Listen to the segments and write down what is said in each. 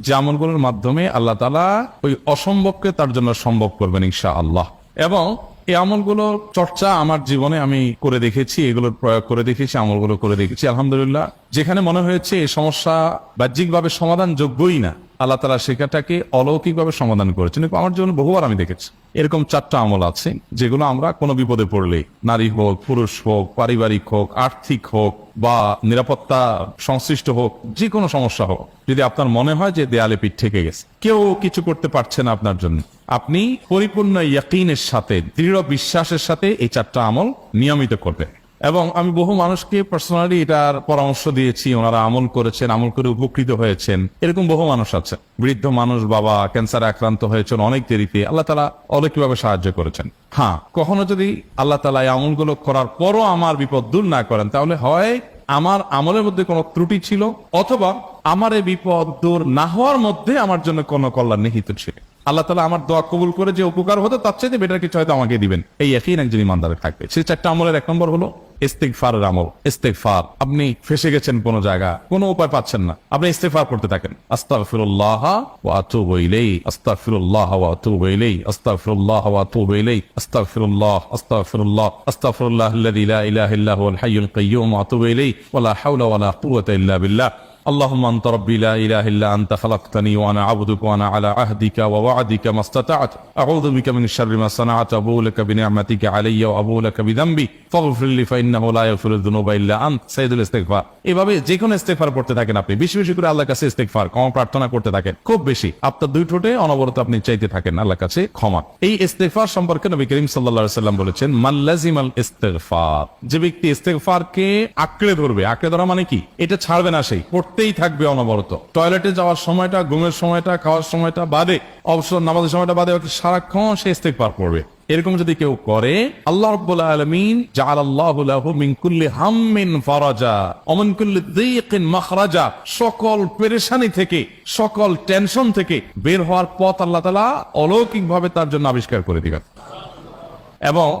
যে আমলগুলোর মাধ্যমে আল্লাহ তালা ওই অসম্ভবকে তার জন্য সম্ভব করবেন ইনশা আল্লাহ এবং এই আমলগুলোর চর্চা আমার জীবনে আমি করে দেখেছি, এগুলোর প্রয়োগ করে দেখেছি, আমলগুলো করে দেখেছি। আলহামদুলিল্লাহ, যেখানে মনে হয়েছে এই সমস্যা বাহ্যিকভাবে সমাধান যোগ্যই না। আল্লাহ তালা সেখানটাকে অলৌকিকভাবে সমাধান করেছেন। আমার জন্য বহুবার আমি দেখেছি। এরকম চারটা আমল আছে, যেগুলো আমরা কোনো বিপদে পড়লে, নারী হোক, পুরুষ হোক, পারিবারিক হোক, আর্থিক হোক, বা নিরাপত্তা সংশ্লিষ্ট হোক যে কোনো সমস্যা হোক, যদি আপনার মনে হয় যে দেয়ালে পিঠ থেকে গেছে, কেউ কিছু করতে পারছে না আপনার জন্য, আপনি পরিপূর্ণ ইয়াকিনের সাথে, দৃঢ় বিশ্বাসের সাথে এই চারটা আমল নিয়মিত করবেন। এবং আমি বহু মানুষকে পার্সোনালি এটার পরামর্শ দিয়েছি, ওনারা আমল করেছেন, আমল করে উপকৃত হয়েছেন। এরকম বহু মানুষ আছে বৃদ্ধ মানুষ, বাবা ক্যান্সার আক্রান্ত হয়েছেন অনেক দেরিতে। আল্লাহ তালা অলৌকিকভাবে সাহায্য করেছেন। হ্যাঁ কখনো যদি আল্লাহ তালা এই আমলগুলো করার পরও আমার বিপদ দূর না করেন, তাহলে হয় আমার আমলের মধ্যে কোনো ত্রুটি ছিল, অথবা আমার এই বিপদ দূর না হওয়ার মধ্যে আমার জন্য কোনো কল্যাণ নিহিত ছিল। আল্লাহ তালা আমার দোয়া কবুল করে যে উপকার হতো, তার চাইতে বেটার কিছু হয়তো আমাকে দিবেন। এই একই একজন ইমানদারে থাকবে। সেই চারটা আমলের এক নম্বর হলো ইস্তেকফারের আমল। ইস্তেকফার আপনি ফেসে গেছেন কোন জায়গা, কোনো উপায় পাচ্ছেন না। আপনি ইস্তেকফার করতে থাকেন। আস্তাগফিরুল্লাহ ওয়া আতুবু ইলাইহি, আস্তাগফিরুল্লাহ ওয়া আতুবু ইলাইহি, আস্তাগফিরুল্লাহ ওয়া আতুবু ইলাইহি, আস্তাগফিরুল্লাহ আস্তাগফিরুল্লাহ আস্তাগফিরুল্লাহ আল্লাযী লা ইলাহা ইল্লা হুয়াল হাইয়ুল কাইয়্যুম ওয়া আতুবু ইলাইহি, ওয়া লা হাওলা ওয়া লা কুওয়াতা ইল্লা বিল্লাহ। اللهم انت ربي لا اله الا انت خلقتني وانا عبدك وانا على عهدك ووعدك ما استطعت اعوذ بك من شر ما صنعت ابو لك بنعمتك علي وابو لك بذنبي فاغفر لي فانه لا يغفر الذنوب الا انت سيد الاستغفار এভাবে যে কোনো ইস্তেগফার করতে থাকেন আপনি বেশি বেশি করে আল্লাহর কাছে ইস্তেগফার ক্ষমা প্রার্থনা করতে থাকেন খুব বেশি আপনার দুই ঠোঁটে অনবরত আপনি চাইতে থাকেন আল্লাহর কাছে ক্ষমা এই ইস্তেগফার সম্পর্কে নবী করিম সাল্লাল্লাহু আলাইহি সাল্লাম বলেছেন মাল্লাজিমাল ইস্তেগফার যে ব্যক্তি ইস্তেগফারকে আঁকড়ে ধরবে আঁকড়ে ধরা মানে কি এটা ছাড়বে না সেই পড়তেই থাকবে অনবরত। টয়লেটে যাওয়ার সময়টা, ঘুমের সময়টা, খাওয়ার সময়টা বাদে, অবসর নামাজের সময়টা বাদে সারাক্ষণ সে ইস্তেক পার করবে এরকম যদি কেউ করে, আল্লাহ কুল্লি সকল পেরেশানি থেকে, সকল টেনশন থেকে বের হওয়ার পথ আল্লাহ তাআলা অলৌকিকভাবে তার জন্য আবিষ্কার করে দিবেন। এবং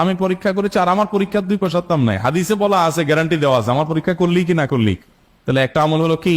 আমি পরীক্ষা করেছি আর আমার পরীক্ষার দুই পয়সাতাম নাই। হাদিসে বলা আছে গ্যারান্টি দেওয়া আছে, আমার পরীক্ষা করলি কি না করলি? তাহলে একটা আমল হলো কি?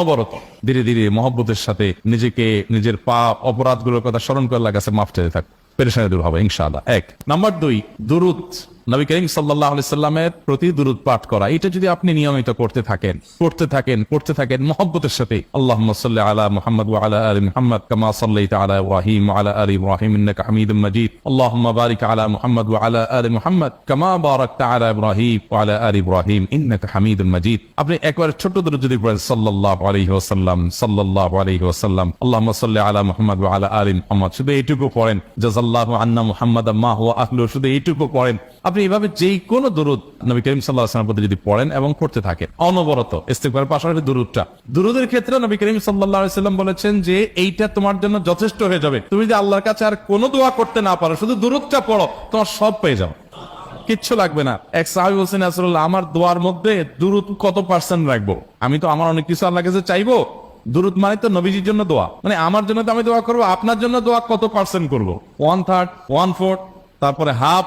অনবরত ধীরে ধীরে মহব্বতের সাথে নিজেকে, নিজের পাপ অপরাধগুলোর কথা স্মরণ করে লাগাছে, মাফ চাইতে থাকবে পেরেশানি দূর হবে, ইনশাআল্লাহ। এক। নাম্বার দুই, দুরুদ। নবী করিম সাল্লাহ সাল্লামের প্রতি দুরুদ পাঠ করা। এটা যদি আপনি নিয়মিত করতে থাকেন করতে থাকেন করতে থাকেন, মহব্বতের সাথে আল্লাহ সাল্লি আলা মুহাম্মদ আলা আলি মুহাম্মদ কামা সাল্লাইতা আলা ইব্রাহিম ওয়া আলা আলি ইন্নাকা হামিদুম মাজিদ। আল্লাহুম্মা বারিক আলা মুহাম্মদ আলা আলি মুহাম্মদ কামা বারাকতা আলা ইব্রাহিম আলা আলি ইব্রাহিম, ইন্নাকা হামিদুম মাজিদ। আপনি একবার ছোট দুরুদ যদি পড়েন, সাল্লাল্লাহু আলাইহি ওয়াসাল্লাম, সাল্লাল্লাহু আলাইহি ওয়াসাল্লাম, আল্লাহুম্মা সাল্লি আলা মুহাম্মদ আলা আলি মুহাম্মদ, শুধু এইটুকু পড়েন। জাযাল্লাহু আন্না মুহাম্মাদাম মা হুয়া আহলু শুধু এইটুকু পড়েন। আপনি এভাবে যেই কোনো দরুদ নবী করিম সাল্লাহ প্রতি যদি পড়েন এবং পড়তে থাকেন, অনবরত ইস্তেকবার পাশাপাশি দুরুদটা। দুরুদের ক্ষেত্রে নবী করিম সাল্লাহ সাল্লাম বলেছেন যে এইটা তোমার জন্য যথেষ্ট হয়ে যাবে। তুমি যদি আল্লাহর কাছে আর কোনো দোয়া করতে না পারো, শুধু দুরুদটা পড়ো, তোমার সব পেয়ে যাও। কিচ্ছু লাগবে না। এক সাহাবি হোসেন আমার দোয়ার মধ্যে দুরুদ কত পার্সেন্ট রাখব? আমি তো, আমার অনেক কিছু আল্লাহ কাছে চাইব। দুরুদ মানে তো নবীজির জন্য দোয়া। মানে আমার জন্য তো আমি দোয়া করব, আপনার জন্য দোয়া কত পার্সেন্ট করব? ওয়ান থার্ড ওয়ান ফোর্থ তারপরে হাফ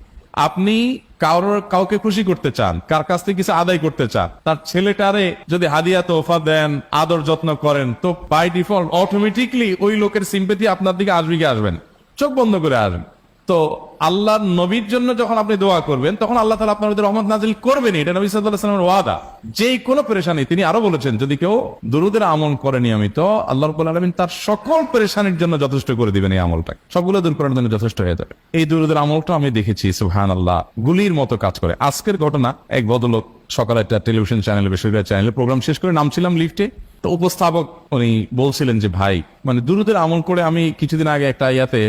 আপনি কারোর কাউকে খুশি করতে চান, কার কাছ থেকে কিছু আদায় করতে চান, তার ছেলেটারে যদি হাদিয়া তোফা দেন, আদর যত্ন করেন, তো বাই ডিফল্ট অটোমেটিকলি ওই লোকের সিম্পেথি আপনার দিকে আসবে আসবেন চোখ বন্ধ করে আসবেন তো আল্লাহর নবীর জন্য যখন আপনি দোয়া করবেন, তখন আল্লাহ তালা আপনার মধ্যে রহমত নাজিল করবেন এটা নবী সাল্লামের ওয়াদা। যে কোনো পেরেশানি, তিনি আরও বলেছেন, যদি কেউ দুরুদের আমল করে নিয়মিত, আল্লাহ আলমিন তার সকল পেরেশানির জন্য যথেষ্ট করে দিবেন এই আমলটা সবগুলো দূর করার জন্য যথেষ্ট হয়ে যাবে। এই দুরুদের আমলটা আমি দেখেছি সুহান আল্লাহ গুলির মতো কাজ করে। আজকের ঘটনা, এক বদলোক সকালে একটা টেলিভিশন চ্যানেলে, বেসরকারি চ্যানেলে প্রোগ্রাম শেষ করে নামছিলাম লিফটে। তো উপস্থাপক উনি বলছিলেন যে, ভাই মানে দুরুদের আমল করে আমি কিছুদিন আগে একটা ইয়াতে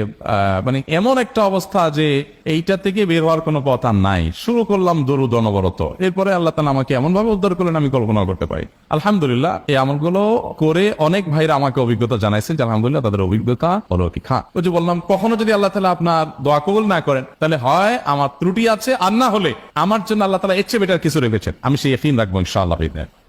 মানে এমন একটা অবস্থা যে এইটা থেকে বের হওয়ার কোনো পথ আর নাই। শুরু করলাম দরুদ অনবরত। এরপরে আল্লাহ তালা আমাকে এমন ভাবে উদ্ধার করলেন, আমি কল্পনা করতে পারি। আলহামদুলিল্লাহ, এই আমলগুলো করে অনেক ভাইরা আমাকে অভিজ্ঞতা জানাইছেন যে, আলহামদুলিল্লাহ, তাদের অভিজ্ঞতা হলো কি খা। ওই যে বললাম, কখনো যদি আল্লাহ তালা আপনার দোয়া কবুল না করেন, তাহলে হয় আমার ত্রুটি আছে আর না হলে আমার জন্য আল্লাহ তালা এর চেয়ে বেটার কিছু রেখেছেন। আমি সেই এফিন রাখব ইনশাআল্লাহ।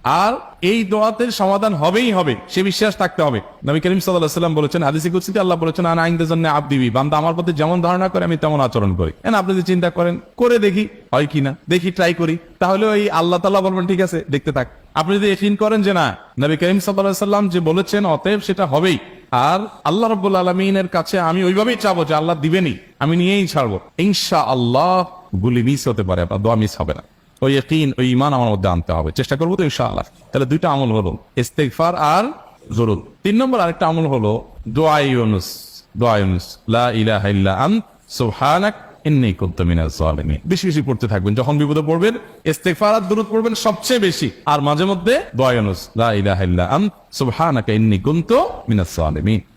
আর এই দোয়াতের সমাধান হবেই হবে, সে বিশ্বাস থাকতে হবে। নবী করিম সাল্লাহ সাল্লাম বলেছেন, হাদিসি কুসিতে আল্লাহ বলেছেন, আনা আইনদের জন্য আব দিবি বান্দা আমার প্রতি যেমন ধারণা করে, আমি তেমন আচরণ করি। এন, আপনি যদি চিন্তা করেন, করে দেখি, হয় কিনা দেখি ট্রাই করি। তাহলে ওই আল্লাহ তাল্লাহ বলবেন, ঠিক আছে, দেখতে থাক। আপনি যদি এফিন করেন যে, না, নবী করিম সাল্লাহ সাল্লাম যে বলেছেন, অতএব সেটা হবেই। আর আল্লাহ রব্বুল আলমিনের কাছে আমি ওইভাবেই চাবো যে, আল্লাহ দিবেনি আমি নিয়েই ছাড়বো। ইনশা আল্লাহ গুলি মিস হতে পারে, আপনার দোয়া মিস হবে না। ওই ইকিন ওই ইমান আমার মধ্যে আনতে হবে। চেষ্টা করব তো ইনশাআল্লাহ। তাহলে দুইটা আমল হলো ইস্তেকফার আর জরুর তিন নম্বর আরেকটা আমল হলো, দোয়া ইউনুস দোয়া ইউনুস, লা ইলাহা ইল্লা আন সুবহানাক বেশি বেশি পড়তে থাকবেন। যখন বিপদে পড়বেন আর দুরূদ পড়বেন সবচেয়ে বেশি। আর মাঝে মধ্যে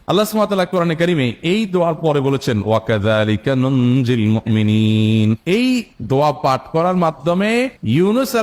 আল্লাহ এই দোয়ার পরে বলেছেন মুমিনিন। এই দোয়া পাঠ করার মাধ্যমে ইউনুস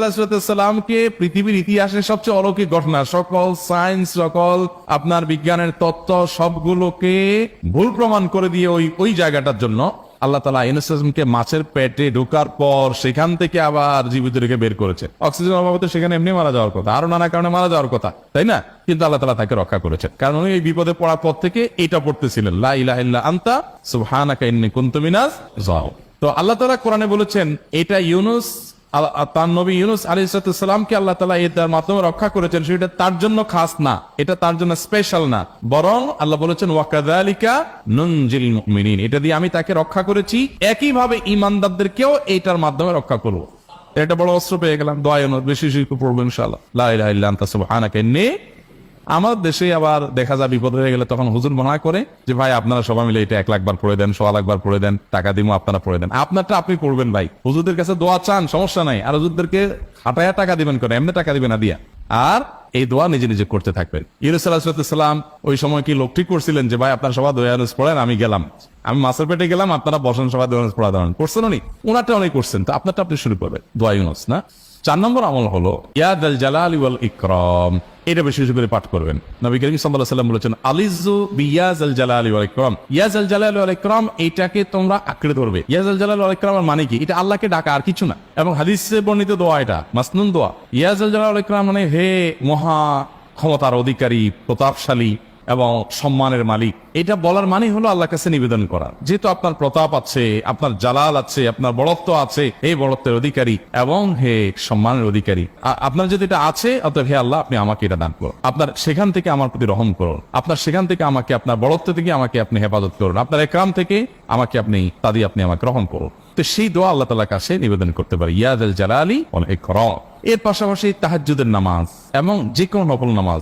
পৃথিবীর ইতিহাসের সবচেয়ে অলৌকিক ঘটনা, সকল সায়েন্স, সকল আপনার বিজ্ঞানের তত্ত্ব সবগুলোকে ভুল প্রমাণ করে দিয়ে ওই ওই জায়গাটার জন্য আল্লাহ তালা ইউনুসকে মাছের পেটে ঢোকার পর সেখান থেকে আবার জীবিত রেখে বের করেছে। অক্সিজেন অভাবে সেখানে এমনি মারা যাওয়ার কথা আরও নানা কারণে মারা যাওয়ার কথা, তাই না? কিন্তু আল্লাহ তালা তাকে রক্ষা করেছেন। কারণ উনি এই বিপদে পড়ার পর থেকে এটা পড়তেছিলেন, লা আনতা সুবহানাকা ইন্নী কুনতু যাও তো আল্লাহ তালা কোরআনে বলেছেন, এটা ইউনুস তার নবী ইউনুস আলী সালামকে আল্লাহ তালা এটার মাধ্যমে রক্ষা করেছেন, সেটা তার জন্য খাস না, এটা তার জন্য স্পেশাল না বরং আল্লাহ বলেছেন ওয়াকাদালিকা নঞ্জিল এটা দিয়ে আমি তাকে রক্ষা করেছি একই ভাবে ইমানদারদেরকেও এটার মাধ্যমে রক্ষা করব। এটা বড় অস্ত্র পেয়ে গেলাম দয়ানোর বেশি শিল্প পড়ব ইনশাল্লাহ লাইলা ইলাহা ইল্লা আনতা, সুবহানাকা, ইন্নী আমার দেশে আবার দেখা যায় বিপদ হয়ে গেলে তখন হুজুর মানা করে যে, ভাই, আপনারা সবাই মিলে এটা এক লাখ বার পড়ে দেন সোয়া লাখ পড়ে দেন, টাকা দিমো, আপনারা পড়ে দেন। আপনারটা আপনি পড়বেন, ভাই। হুজুরদের কাছে দোয়া চান, সমস্যা নাই। আর হুজুরদেরকে হাটায়া টাকা দিবেন করে এমনি টাকা দিবেন না, দিয়া। আর এই দোয়া নিজে নিজে করতে থাকবেন। ইউনুস ওই সময় কি লোক ঠিক করছিলেন যে, ভাই, আপনার সবাই দোয়ানুস পড়েন, আমি গেলাম। আমি মাছের পেটে গেলাম, আপনারা বসেন, সবাই দোয়ানুস পড়া দেন করছেন উনি। ওনারটা অনেক করছেন। তো আপনারটা আপনি শুরু করবেন, দোয়া ইউনুস, না? চার নম্বর আমল হলো ইয়াদ আল জালাল ওয়াল ইকরাম এটা বেশি বেশি করে পাঠ করবেন। নবী করিম সাল্লাল্লাহু বলেছেন আলিজু বিয়াজ আল জালাল ওয়াল ইকরাম ইয়াজ আল জালাল ওয়াল ইকরাম এটাকে তোমরা আঁকড়ে ধরবে। ইয়াজ আল জালাল ওয়াল মানে কি? এটা আল্লাহকে ডাকা আর কিছু না। এবং হাদিসে বর্ণিত দোয়া এটা, মাসনুন দোয়া। ইয়াজ আল জালাল ওয়াল ইকরাম মানে হে মহা ক্ষমতার অধিকারী, প্রতাপশালী এবং সম্মানের মালিক। এটা বলার মানে হলো আল্লাহ কাছে নিবেদন করা। যেহেতু আপনার প্রতাপ আছে, আপনার জালাল আছে, আপনার বড়ত্ব আছে এই বড়ত্বের অধিকারী এবং হে সম্মানের অধিকারী। আপনার যদি এটা আছে, অতএব হে আল্লাহ, আপনি আমাকে এটা দান করুন। আপনার সেখান থেকে আমার প্রতি রহম করুন। আপনার সেখান থেকে আমাকে, আপনার বড়ত্ব থেকে আমাকে আপনি হেফাজত করুন। আপনার একরাম থেকে আমাকে আপনি তাদি আপনি আমাকে রহম করুন। তো সেই দোয়া আল্লাহ তালার কাছে নিবেদন করতে পারি। ইয়াদ আল জালালি অনেক এর পাশাপাশি তাহাজ্জুদের নামাজ এবং যে কোনো নফল নামাজ।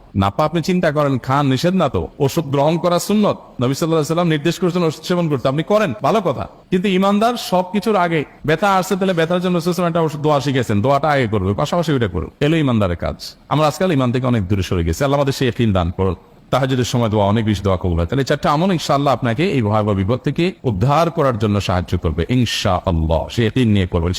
নাপা আপনি চিন্তা করেন, খান নিষেধ না তো। ওষুধ গ্রহণ করা সুন্নত। নবী সাল্লাহ সাল্লাম নির্দেশ করেছেন ওষুধ সেবন করতে। আপনি করেন, ভালো কথা। কিন্তু ইমানদার সবকিছুর আগে ব্যথা আসছে তাহলে ব্যথার জন্য একটা ওষুধ দোয়া শিখেছেন। দোয়াটা আগে করবে, পাশাপাশি ওইটা করুন। এলো ইমানদারের কাজ। আমরা আজকাল ইমান থেকে অনেক দূরে সরে গেছি। আল্লাহ আমাদের সেই ফিল দান করুন। তাহাজুদের সময় দোয়া অনেক বেশি দোয়া কবুল হয়। তাহলে চারটা আমল ইনশাআল্লাহ আপনাকে এই ভয়াবহ বিপদ থেকে উদ্ধার করার জন্য সাহায্য করবে। ইনশা আল্লাহ সে নিয়ে করবেন।